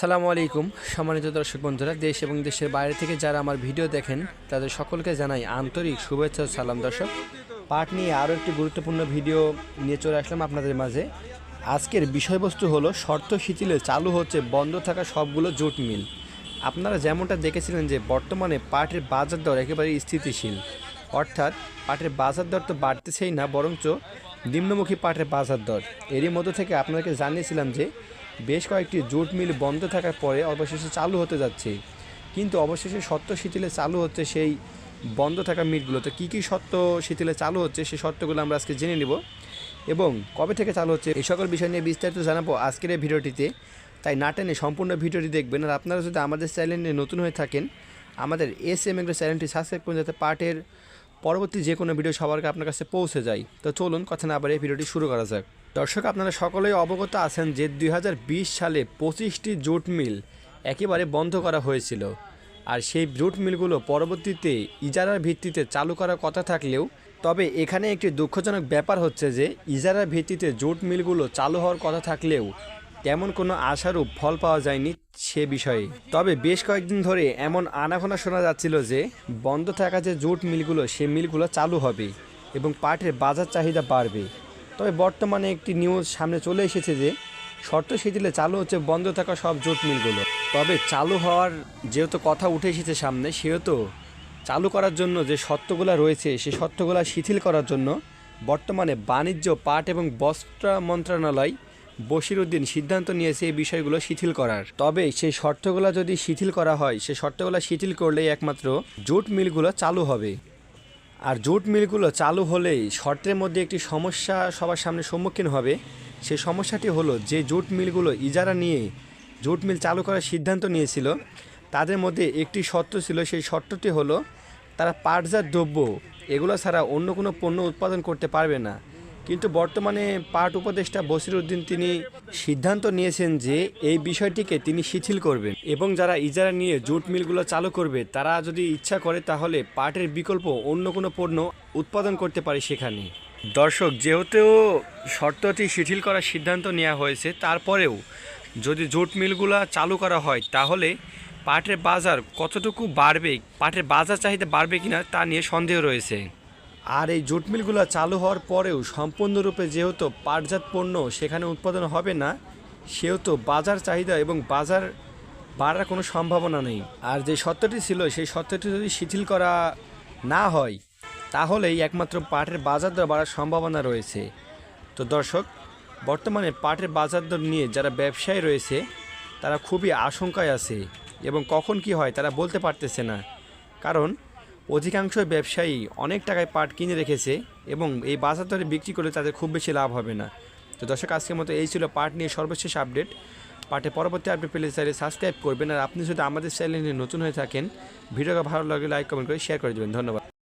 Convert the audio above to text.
আসসালামু আলাইকুম, সম্মানিত দর্শক বন্ধুরা, দেশ এবং দেশের বাইরে থেকে যারা আমার ভিডিও দেখেন, তাদের সকলকে জানাই আন্তরিক শুভেচ্ছা সালাম দর্শক। পাট নিয়ে আরও একটি গুরুত্বপূর্ণ ভিডিও নিয়ে চলে আসলাম আপনাদের মাঝে। আজকের বিষয়বস্তু হলো, শর্ত শিথিলে চালু হচ্ছে বন্ধ থাকা সবগুলো জুট মিল। আপনারা যেমনটা দেখেছিলেন যে বর্তমানে পাটের বাজার দর একেবারে স্থিতিশীল। অর্থাৎ পাটের বাজার দর তো বাড়তেছেই না, বরঞ্চ নিম্নমুখী পাটের বাজার দর। এরই মধ্য থেকে আপনাদেরকে জানিয়েছিলাম যে বেশ কয়েকটি জুট মিল বন্ধ থাকার পরে অবশেষে চালু হতে যাচ্ছে। কিন্তু অবশেষে সত্য শিথিলে চালু হচ্ছে সেই বন্ধ থাকা মিলগুলো তো কী কী সত্য শিথিলে চালু হচ্ছে সেই সত্যগুলো আমরা আজকে জেনে নেব। এবং কবে থেকে চালু হচ্ছে এই সকল বিষয় নিয়ে বিস্তারিত জানাব আজকের এই ভিডিওটিতে। তাই না টেনে সম্পূর্ণ ভিডিওটি দেখবেন। আর আপনারা যদি আমাদের চ্যানেলে নতুন হয়ে থাকেন, আমাদের এস এম এগ্রো চ্যানেলটি সাবস্ক্রাইব করুন যাতে পার্টের পরবর্তী যে কোনো ভিডিও সবার আপনার কাছে পৌঁছে যায়। তো চলুন কথা না বাড়িয়ে ভিডিওটি শুরু করা যাক। দর্শক, আপনারা সকলেই অবগত আছেন যে দুই হাজার বিশ সালে পঁচিশটি জুট মিল একেবারে বন্ধ করা হয়েছিল। আর সেই জুট মিলগুলো পরবর্তীতে ইজারার ভিত্তিতে চালু করার কথা থাকলেও, তবে এখানে একটি দুঃখজনক ব্যাপার হচ্ছে যে, ইজারার ভিত্তিতে জুট মিলগুলো চালু হওয়ার কথা থাকলেও তেমন কোনো আশারূপ ফল পাওয়া যায়নি সে বিষয়ে। তবে বেশ কয়েকদিন ধরে এমন আনাগোনা শোনা যাচ্ছিল যে, বন্ধ থাকা যে জুট মিলগুলো, সে মিলগুলো চালু হবে এবং পাটের বাজার চাহিদা বাড়বে। তবে বর্তমানে একটি নিউজ সামনে চলে এসেছে যে, শর্ত শিথিলে চালু হচ্ছে বন্ধ থাকা সব জুট মিলগুলো। তবে চালু হওয়ার যেহেতু কথা উঠে এসেছে সামনে, সেহেতু চালু করার জন্য যে শর্তগুলো রয়েছে, সে শর্তগুলো শিথিল করার জন্য বর্তমানে বাণিজ্য, পাট এবং বস্ত্র মন্ত্রণালয় বশিরউদ্দিন সিদ্ধান্ত নিয়েছে এই বিষয়গুলো শিথিল করার। তবে সেই শর্তগুলো যদি শিথিল করা হয় সেই শর্তগুলো শিথিল করলেই একমাত্র জুট মিলগুলো চালু হবে। আর জুট মিলগুলো চালু হলেই শর্তের মধ্যে একটি সমস্যা সবার সামনে সম্মুখীন হবে। সেই সমস্যাটি হলো যে জুট মিলগুলো ইজারা নিয়ে জুট মিল চালু করার সিদ্ধান্ত নিয়েছিল, তাদের মধ্যে একটি শর্ত ছিল, সেই শর্তটি হলো তারা পাটজাত দ্রব্য, এগুলো ছাড়া অন্য কোনো পণ্য উৎপাদন করতে পারবে না। কিন্তু বর্তমানে পাট উপদেষ্টা বসিরউদ্দিন তিনি সিদ্ধান্ত নিয়েছেন যে এই বিষয়টিকে তিনি শিথিল করবেন এবং যারা ইজারা নিয়ে জুট মিলগুলো চালু করবে, তারা যদি ইচ্ছা করে তাহলে পাটের বিকল্প অন্য কোনো পণ্য উৎপাদন করতে পারে সেখানে। দর্শক, যেহেতু শর্তটি শিথিল করার সিদ্ধান্ত নেওয়া হয়েছে, তারপরেও যদি জুট মিলগুলো চালু করা হয়, তাহলে পাটের বাজার কতটুকু বাড়বে, পাটের বাজার চাহিদা বাড়বে কিনা তা নিয়ে সন্দেহ রয়েছে। আর এই জুট মিলগুলো চালু হওয়ার পরেও সম্পূর্ণরূপে যেহেতু পাটজাত পণ্য সেখানে উৎপাদন হবে না, সেহেতু বাজার চাহিদা এবং বাজার বাড়ার কোনো সম্ভাবনা নেই। আর যে সত্যটি ছিল, সেই সত্যটি যদি শিথিল করা না হয়, তাহলেই একমাত্র পাটের বাজার দর বাড়ার সম্ভাবনা রয়েছে। তো দর্শক, বর্তমানে পাটের বাজার দর নিয়ে যারা ব্যবসায়ী রয়েছে, তারা খুবই আশঙ্কায় আছে এবং কখন কি হয় তারা বলতে পারতেছে না। কারণ অধিকাংশ ব্যবসায়ী অনেক টাকায় পাট কিনে রেখেছে এবং এই বাজার দরে বিক্রি করলে তাদের খুব বেশি লাভ হবে না। তো দর্শক, আজকের মতো এই ছিল পাট নিয়ে সর্বশেষ আপডেট। পাটে পরবর্তী আপডেট পেলে চাইলে সাবস্ক্রাইব করবেন আর আপনি যদি আমাদের চ্যানেলে নতুন হয়ে থাকেন, ভিডিওটা ভালো লাগলে লাইক, কমেন্ট করে শেয়ার করে দেবেন। ধন্যবাদ।